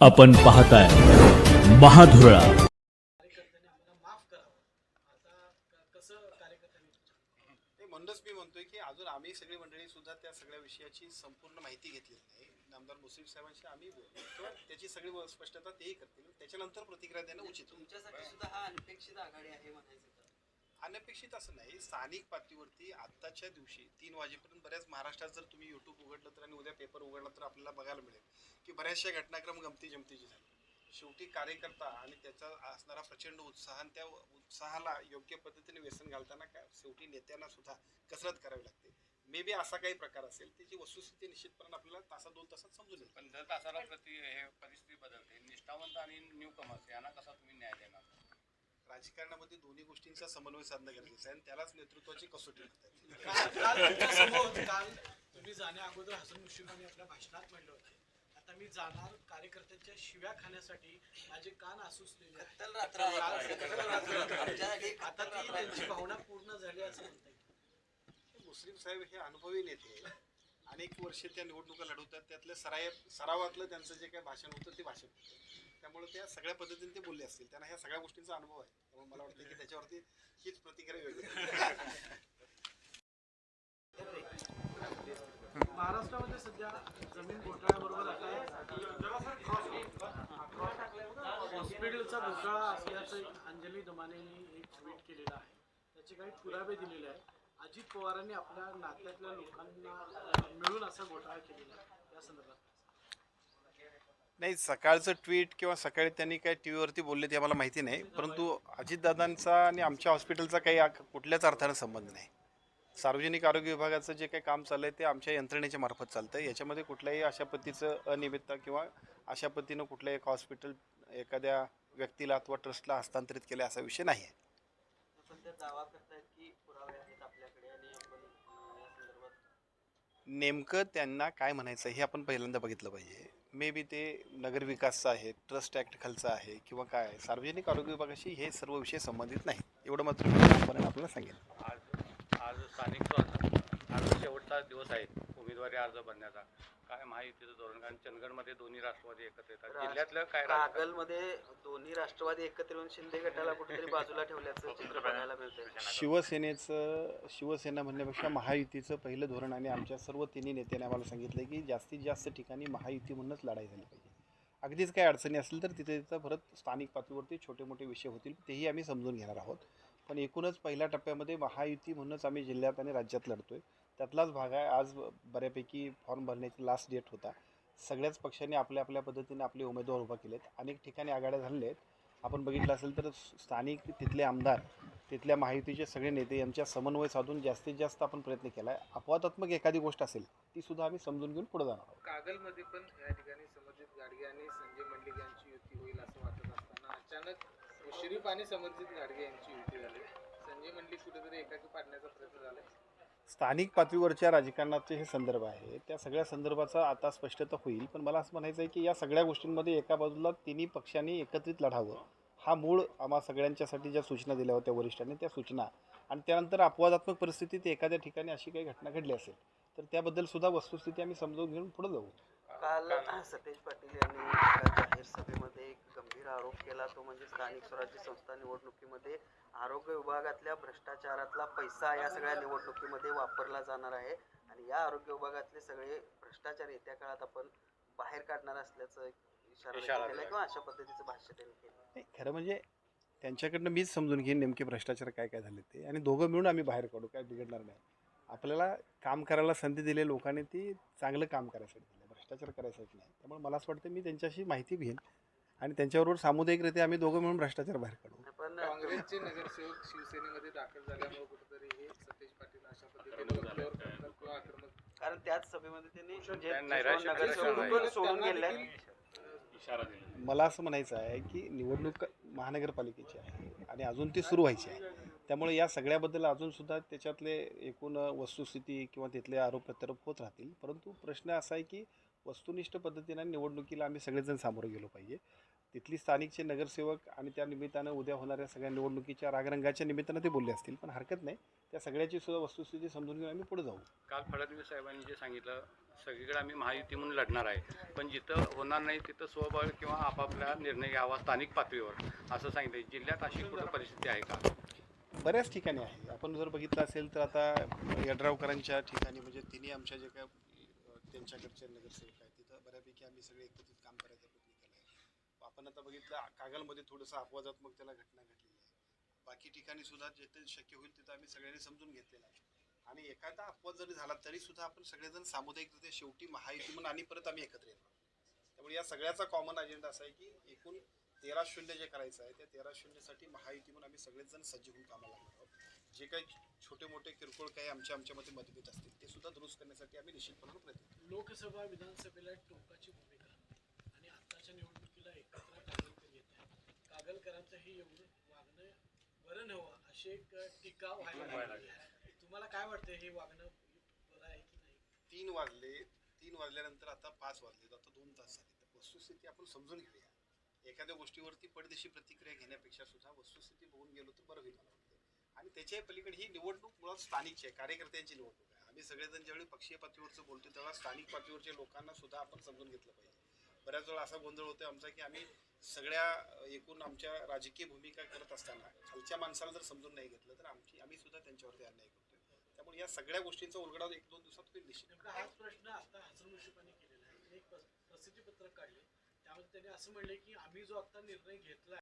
आपण पाहताय महाधुरळा. कार्यकर्त्यांनी आम्हाला माफ करावं आता क- कसं कार्यकर्त्यांनी ते म्हणूनच मी म्हणतोय की अजून आम्ही सगळी मंडळी सुद्धा त्या सगळ्या विषयाची संपूर्ण माहिती घेतलेली नाही. नामदार मुस्लिम साहेबांशी आम्ही किंवा त्याची सगळी स्पष्टता तेही करतील. त्याच्यानंतर प्रतिक्रिया देणं उचित. तुमच्यासाठी सुद्धा हा अनपेक्षित आघाडी आहे म्हणायचं. अनपेक्षित असं नाही. स्थानिक पातळीवरती आत्ताच्या दिवशी तीन वाजेपर्यंत बऱ्याच महाराष्ट्रात जर तुम्ही यूट्यूब उघडलं तर आणि उद्या पेपर उघडला तर आपल्याला बघायला मिळेल की बऱ्याचशा घटनाक्रम गमती जमतीचे झाले. शेवटी कार्यकर्ता आणि त्याचा असणारा प्रचंड उत्साह आणि त्या उत्साहाला योग्य पद्धतीने व्यसन घालताना काय? शेवटी नेत्यांना सुद्धा कसरत करावी लागते. मे बी असा काही प्रकार असेल त्याची वस्तुस्थिती निश्चितपणे आपल्याला तासा दोन तासात समजून येईल. पण दर तासाला प्रति हे परिस्थिती बदलते निष्ठावंत आणि न्यू कमर्स यांना कसा तुम्ही न्याय देणार? राजकारणामध्ये दोन्ही गोष्टींचा समन्वय साधणं गरजेचं आहे आणि त्यालाच नेतृत्वाची कसोटी म्हणतात. काल तुम्ही जाण्या अगोदर हसन मुश्रीफांनी आपल्या भाषणात म्हणलं होते. आता मी जाणार कार्यकर्त्यांच्या शिव्या खाण्यासाठी माझे कान असूसलेले आहेत. आता ती. त्यांची भावना पूर्ण झाली असं म्हणता येईल. मुस्लिम साहेब हे अनुभवी नेते. अनेक वर्षे त्या निवडणुका लढवतात. त्यातल्या सराय सरावातलं त्यांचं जे काही भाषण होतं ते भाषण होतं. त्यामुळे त्या सगळ्या पद्धतीने ते बोलले असतील. त्यांना ह्या सगळ्या गोष्टींचा अनुभव आहे. त्यामुळे मला वाटतं की त्याच्यावरती हीच प्रतिक्रिया वेगळी महाराष्ट्रामध्ये सध्या जमीन घोटाळ्याबरोबर आता हॉस्पिटलचा घोटाळा असल्याचं एक अंजली दमानेनी एक ट्विट केलेलं आहे. त्याचे काही पुरावे दिलेले आहेत. अजित पवारांनी आपल्या नात्यातल्या लोकांना मिळून असा घोटाळा केलेला आहे. या संदर्भात. नाही सकाळचं ट्विट किंवा सकाळी त्यांनी काय टी व्हीवरती बोलले ते आम्हाला माहिती नाही. परंतु अजितदादांचा आणि आमच्या हॉस्पिटलचा काही आ- कुठल्याच अर्थानं संबंध नाही. सार्वजनिक आरोग्य विभागाचं जे काही काम चाललं आहे ते आमच्या यंत्रणेच्या मार्फत चालतं याच्यामध्ये कुठल्याही अशा पद्धतीचं अनियमितता किंवा अशा पद्धतीनं कुठल्याही एक हॉस्पिटल एखाद्या व्यक्तीला अथवा ट्रस्टला हस्तांतरित केलं असा विषय नाही आहे सध्या दावा करतायत की पुरावे आहेत आपल्याकडे आणि आपण अं, या संदर्भात नेमकं त्यांना काय म्हणायचं हे आपण पहिल्यांदा बघितलं पाहिजे. मे बी ते नगरविकासचं आहे ट्रस्ट ॲक्ट खालचं आहे किंवा काय आहे. सार्वजनिक आरोग्य विभागाशी हे सर्व विषय संबंधित नाही एवढं मात्र आपल्याला सांगेन आज आज स्थानिक आज शेवटचा दिवस आहे उमेदवारी अर्ज भरण्याचा? काय माहितीचं धोरण? कारण चंदगडमध्ये दोन्ही राष्ट्रवादी एकत्र येतात. राज- जिल्ह्यातलं काय राजकारण? कागलमध्ये दोन्ही राष्ट्रवादी एकत्र येऊन शिंदे गटाला कुठेतरी बाजूला ठेवल्याचं चित्र बघायला मिळतंय. शिवसेनेचं शिवसेना म्हणण्यापेक्षा महायुतीचं पहिलं धोरण आणि आमच्या सर्व तिन्ही नेत्यांनी आम्हाला सांगितलं की जास्तीत जास्त ठिकाणी महायुती म्हणूनच लढाई झाली पाहिजे. अगदीच काही अडचणी असतील तर तिथे तिथं परत स्थानिक पातळीवरती छोटे मोठे विषय होतील तेही आम्ही समजून घेणार आहोत. पण एकूणच पहिल्या टप्प्यामध्ये महायुती म्हणूनच आम्ही जिल्ह्यात आणि राज्यात लढतो आहे त्यातलाच भाग आहे आज बऱ्यापैकी फॉर्म भरण्याची लास्ट डेट होता. सगळ्याच पक्षांनी आपल्या आपल्या पद्धतीने आपले उमेदवार उभा केलेत. अनेक ठिकाणी आघाड्या झालेल्या आहेत. आपण बघितलं असेल तर स्थानिक तिथले आमदार तिथल्या महायुतीचे सगळे नेते यांच्या समन्वय साधून जास्तीत जास्त आपण प्रयत्न केला आहे अपवादात्मक एखादी गोष्ट असेल ती सुद्धा आम्ही समजून घेऊन पुढे जाणार आहोत. कागलमध्ये पण या ठिकाणी समर्जित गाडगे आणि संजय मंडलिक यांची युती होईल असं वाटत असताना अचानक मुश्रीफ आणि समर्जित घाडगे यांची युती झाली. संजय मंडली कुठेतरी एकाकी पाडण्याचा प्रयत्न झाला. स्थानिक पातळीवरच्या राजकारणाचे हे संदर्भ आहे. त्या सगळ्या संदर्भाचा आता स्पष्टता होईल. पण मला असं म्हणायचं आहे की या सगळ्या गोष्टींमध्ये एका बाजूला तिन्ही पक्षांनी एकत्रित लढावं. हा मूळ आम्हा सगळ्यांच्यासाठी ज्या सूचना दिल्या होत्या वरिष्ठांनी त्या सूचना. आणि त्यानंतर अपवादात्मक परिस्थितीत एखाद्या ठिकाणी अशी काही घटना घडली असेल तर त्याबद्दल सुद्धा वस्तुस्थिती आम्ही समजून घेऊन पुढे जाऊ. काल सतेज पाटील यांनी एका जाहीर सभेमध्ये एक गंभीर आरोप केला. तो म्हणजे स्थानिक स्वराज्य संस्था निवडणुकीमध्ये आरोग्य विभागातल्या भ्रष्टाचारातला पैसा या सगळ्या निवडणुकीमध्ये वापरला जाणार आहे. आणि या आरोग्य विभागातले सगळे भ्रष्टाचार येत्या काळात आपण बाहेर काढणार असल्याचं एक इशारा केला. किंवा अशा पद्धतीचं भाष्य त्यांनी केलं. नाही खरं म्हणजे त्यांच्याकडनं मीच समजून घेईन नेमके भ्रष्टाचार काय काय झाले ते. आणि दोघं मिळून आम्ही बाहेर काढू काय बिघडणार नाही. आपल्याला काम करायला संधी दिली लोकांनी ती चांगलं काम करायसाठी दिलं. भ्रष्टाचार करायसाठी नाही. त्यामुळे मला असं वाटतं मी त्यांच्याशी माहिती घेईन आणि त्यांच्याबरोबर सामुदायिकरित्या आम्ही दोघं मिळून भ्रष्टाचार बाहेर काढू. पण काँग्रेसचे नगरसेवक शिवसेनेमध्ये दाखल झाल्यामुळे कुठेतरी हे सतेज पाटील अशा पद्धतीने किंवा आक्रमक कारण त्याच सभेमध्ये त्यांनी सोडून गेले देखील, इशारा दिला. मला असं म्हणायचं आहे की निवडणूक महानगरपालिकेची आहे आणि अजून ती सुरू व्हायची आहे. त्यामुळे या सगळ्याबद्दल अजूनसुद्धा त्याच्यातले एकूण वस्तुस्थिती किंवा तिथले आरोप प्रत्यारोप होत राहतील. परंतु प्रश्न असा आहे की वस्तुनिष्ठ पद्धतीने निवडणुकीला आम्ही सगळेजण सामोरं गेलो पाहिजे. तिथली स्थानिकचे नगरसेवक आणि त्या निमित्तानं उद्या होणाऱ्या सगळ्या निवडणुकीच्या रागरंगाच्या निमित्तानं ते बोलले असतील पण हरकत नाही. त्या सगळ्याची सुद्धा वस्तुस्थिती समजून घेऊन आम्ही पुढे जाऊ. काल फडणवीस साहेबांनी जे सांगितलं सगळीकडे आम्ही महायुती म्हणून लढणार आहे पण जिथं होणार नाही तिथं स्वबळ किंवा आपापला निर्णय घ्यावा स्थानिक पातळीवर असं सांगितलं जिल्ह्यात अशी कुठं परिस्थिती आहे का? बऱ्याच ठिकाणी आहे. आपण जर बघितलं असेल तर आता यड्रावकरांच्या ठिकाणी म्हणजे तिन्ही आमच्या जे काय त्यांच्याकडचे नगरसेवक आहेत तिथं बऱ्यापैकी आम्ही सगळे एकत्रित काम करायचा प्रयत्न केला आहे. आपण आता बघितलं कागलमध्ये थोडंसं अपवादात्मक त्याला घटना घडलेली आहे. बाकी ठिकाणी सुद्धा जिथे शक्य होईल तिथं आम्ही सगळ्यांनी समजून घेतलेलं आहे. आणि एखादा अपवाद जरी झाला तरी सुद्धा आपण सगळेजण सामुदायिक शेवटी महायुती म्हणून आणि परत आम्ही एकत्र येतो त्यामुळे या सगळ्याचा कॉमन अजेंडा असा आहे की एकूण तेरा शून्य जे करायचं आहे त्या तेरा शून्यसाठी महायुती म्हणून आम्ही सगळेच जण सज्ज होऊन कामाला लागलो आहोत. जे काही छोटे मोठे किरकोळ काही आमच्या आमच्यामध्ये मतभेद असतील ते सुद्धा दुरुस्त करण्यासाठी आम्ही निश्चितपणे प्रयत्न लोकसभा विधानसभेला टोकाची भूमिका आणि आत्ताच्या निवडणुकीला एकत्र कागलकर येत आहे कागलकरांचं हे एवढं वागणं बरं नव्हतं अशी एक टीका व्हायला लागली आहे. तुम्हाला काय वाटतं हे वागणं बरं आहे की नाही? तीन वाजले तीन वाजल्यानंतर आता पाच वाजले आता दोन तास झाले. तर वस्तुस्थिती आपण समजून घेऊया. एखाद्या गोष्टीवरती पडदेशी प्रतिक्रिया घेण्यापेक्षा सुद्धा वस्तुस्थिती बघून गेलो तर बरं होईल मला वाटतं. आणि त्याच्या पलीकडे ही निवडणूक मुळात स्थानिकची आहे कार्यकर्त्यांची निवडणूक. मी सगळेजण ज्यावेळी पक्षीय पातळीवरचं बोलतो तेव्हा स्थानिक पातळीवरच्या लोकांना सुद्धा आपण समजून घेतलं पाहिजे. बऱ्याच वेळा असा गोंधळ होतो आमचा की आम्ही सगळ्या एकूण आमच्या राजकीय भूमिका करत असताना खालच्या माणसाला जर समजून नाही घेतलं तर आमची आम्ही सुद्धा त्यांच्यावरती अन्याय करतोय. त्यामुळे या सगळ्या गोष्टींचा उलगडा एक दोन दिवसात होईल निश्चित. हाच प्रश्न आता हसन केलेला आहे. एक प्रसिद्धी पत्रक काढले. त्यामध्ये त्यांनी असं म्हणले की आम्ही जो आता निर्णय घेतला